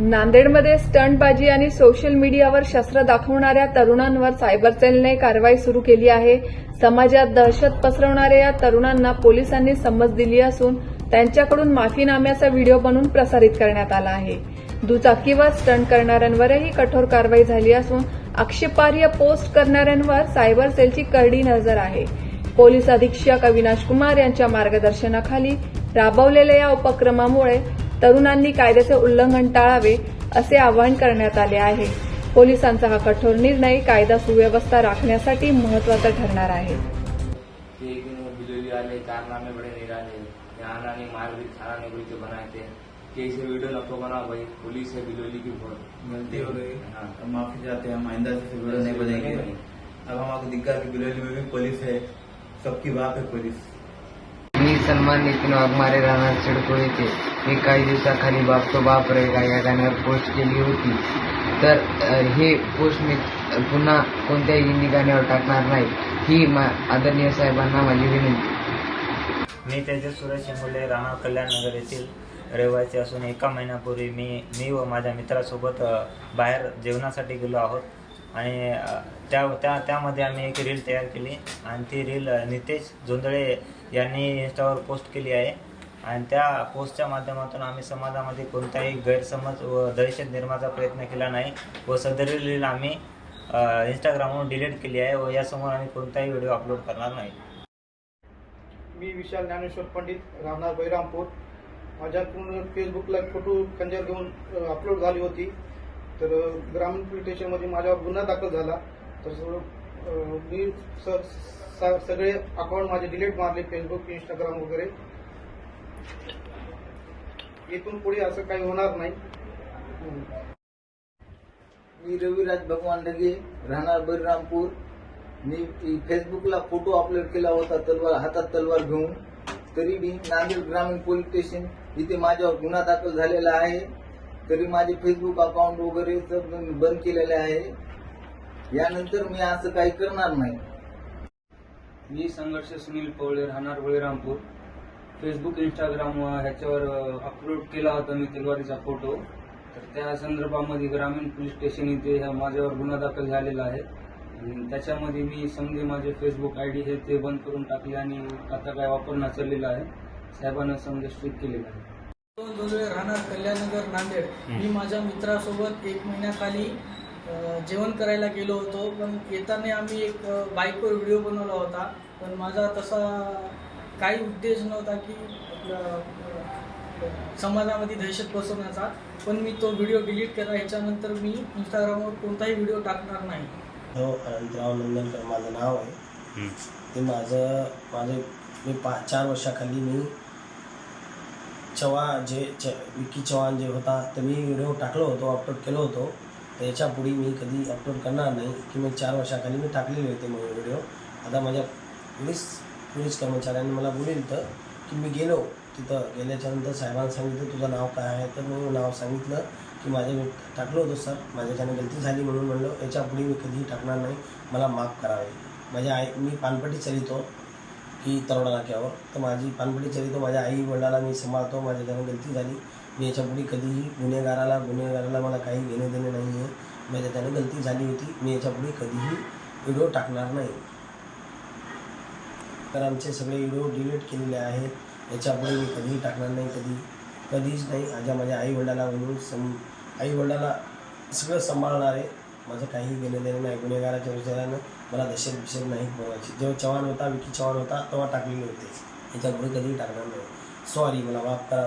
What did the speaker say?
नांदेडमध्ये स्टंटबाजी आणि सोशल मीडियावर शस्त्र दाखवणाऱ्या तरुणांवर सायबर सेलने कारवाई सुरू केली आहे. समाजात दहशत पसरवणाऱ्या या तरुणांना पोलिसांनी समज दिली असून त्यांच्याकडून माफीनाम्याचा व्हिडिओ बनवून प्रसारित करण्यात आला आहे. दुचाकीवर स्टंट करणाऱ्यांवरही कठोर कारवाई झाली असून आक्षेपार्ह पोस्ट करणाऱ्यांवर सायबर सेलची करडी नजर आहे. पोलीस अधीक्षक अविनाश कुमार यांच्या मार्गदर्शनाखाली राबवलेल्या या उपक्रमामुळे तरुणांनी कायद्याचे उल्लंघन टाळावे असे आवाहन करण्यात आले आहे. पोलिसांचा हा कठोर निर्णय कायदा सुव्यवस्था राखण्यासाठी महत्त्वाचा ठरणार आहे. कि एक दिन वो बिलोली वाले कारनामे बड़े निराले यहाँ आने मार भी खाना नहीं कोई तो बनाए थे कि ऐसे वीडियो नको बनाओ भाई पुलिस है बिलोली की बहुत गलती हो. गई हाँ हम माफी चाहते हैं हम आइंदा से वीडियो नहीं बनेंगे अब हम आपको दिक्कत कि बिलोली में भी पुलिस है सबकी बात है पुलिस. मी सलमान नितीन वाघमारे राहणार सिडको येथे मी काही दिवसाखाली बाप तो बाप रेगा या गाण्यावर पोस्ट केली होती. तर हे पोस्ट मी पुन्हा कोणत्याही हिंदी गाण्यावर टाकणार नाही. ही मा आदरणीय साहेबांना माझी विनंती. मी त्याचे सुरेश शिंगोले राहणार कल्याणनगर येथील रहिवासी असून एका महिन्यापूर्वी मी मी व माझ्या मित्रासोबत बाहेर जेवणासाठी गेलो आहोत. आणि त्या त्या त्यामध्ये आम्ही एक रील तयार केली. आणि ती रील नितेश जोंधळे यांनी इंस्टावर पोस्ट केली आहे. आणि त्या पोस्टच्या माध्यमातून आम्ही समाजामध्ये कोणताही गैरसमज व दहशत निर्माणाचा प्रयत्न केला नाही व सदरील रील आम्ही इंस्टाग्रामवरून डिलीट केली आहे व यासमोर आम्ही कोणताही व्हिडिओ अपलोड करणार नाही. मी विशाल ज्ञानेश्वर पंडित राहणार बहिरामपूर पूर्ण फेसबुकला फोटो कंजर घेऊन अपलोड झाली होती. तर ग्रामीण पोलीस स्टेशनमध्ये माझ्यावर गुन्हा दाखल झाला. तर मी सगळे अकाउंट माझे डिलीट मारले फेसबुक इंस्टाग्राम वगैरे. इथून पुढे असं काही होणार नाही. मी रविराज भगवान ढगे राहणार बळीरामपूर मी फेसबुकला फोटो अपलोड केला होता तलवार हातात तलवार घेऊन. तरी मी नांदेड ग्रामीण पोलीस स्टेशन इथे माझ्यावर गुन्हा दाखल झालेला आहे. तरी माझे फेसबुक अकाउंट वगैरे सब बंद केलेले आहे. यानंतर मी असं काही करणार नाही. मी संघर्ष सुनील पवळे राहणार बळीरामपूर. फेसबुक इंस्टाग्राम ह्याच्यावर अपलोड केला होता मी तिलवारीचा फोटो तर त्या संदर्भामध्ये ग्रामीण पोलीस स्टेशन इथे ह्या माझ्यावर गुन्हा दाखल झालेला आहे. आणि त्याच्यामध्ये मी समजे माझे फेसबुक आय डी हे ते बंद करून टाकले आणि आता काय वापर चाललेलं आहे. साहेबांना समजा स्ट्रिक केलेलं आहे. जोजळे राहणार कल्याणनगर नांदेड. मी माझ्या मित्रासोबत एक महिन्याखाली जेवण करायला गेलो होतो. पण येताना आम्ही एक बाईकवर व्हिडिओ बनवला होता. पण माझा तसा काही उद्देश नव्हता की आपलं, समाजामध्ये दहशत पसरवण्याचा. पण मी तो व्हिडिओ डिलीट केला. ह्याच्यानंतर मी इंस्टाग्रामवर कोणताही व्हिडिओ टाकणार नाही. हो अनंतराव नंदनकर माझं नाव आहे. ते माझं माझे मी पाच चार वर्षाखाली मी चव्हाण जे च विकी चव्हाण जे होता तर मी व्हिडिओ टाकलो होतो अपलोड केलो होतो. तर याच्यापुढे मी कधी अपलोड करणार नाही की मी चार वर्षाखाली मी टाकलेले होते मग व्हिडिओ आता माझ्या पोलीस पोलीस कर्मचाऱ्यांनी मला बोलेल तर की मी गेलो तिथं. गेल्याच्यानंतर साहेबांना सांगितलं तुझं नाव काय आहे? तर मी नाव सांगितलं की माझे मी टाकलो होतो सर माझ्याच्यानं गलती झाली म्हणून म्हणलं याच्यापुढे मी कधीही टाकणार नाही. मला माफ करावे. माझ्या आई मी पानपट्टी चलितो. की तरोडा नाक्यावर. तर माझी पानपट्टी चरित्र माझ्या आई वडिलाला मी सांभाळतो. माझ्याच्यानं गलती झाली. मी याच्यापुढे कधीही गुन्हेगाराला गुन्हेगाराला मला काही घेणे देणे नाही आहे माझ्या त्यानं गलती झाली होती. मी याच्यापुढे कधीही व्हिडिओ टाकणार नाही. तर आमचे सगळे व्हिडिओ डिलीट केलेले आहेत. याच्यापुढे मी कधीही टाकणार नाही. कधी कधीच नाही. माझ्या माझ्या आई वडिलाला म्हणून सम आई वडिलाला सगळं सांभाळणार आहे माझं काही घेणं देणं नाही गुन्हेगाराच्या विचारानं मला दहशत बिशत नाही बनवायची जेव्हा चव्हाण होता विकी चव्हाण होता तेव्हा टाकलेले होते. याच्यापुढे कधीही टाकणार नाही. सॉरी मला माफ करा.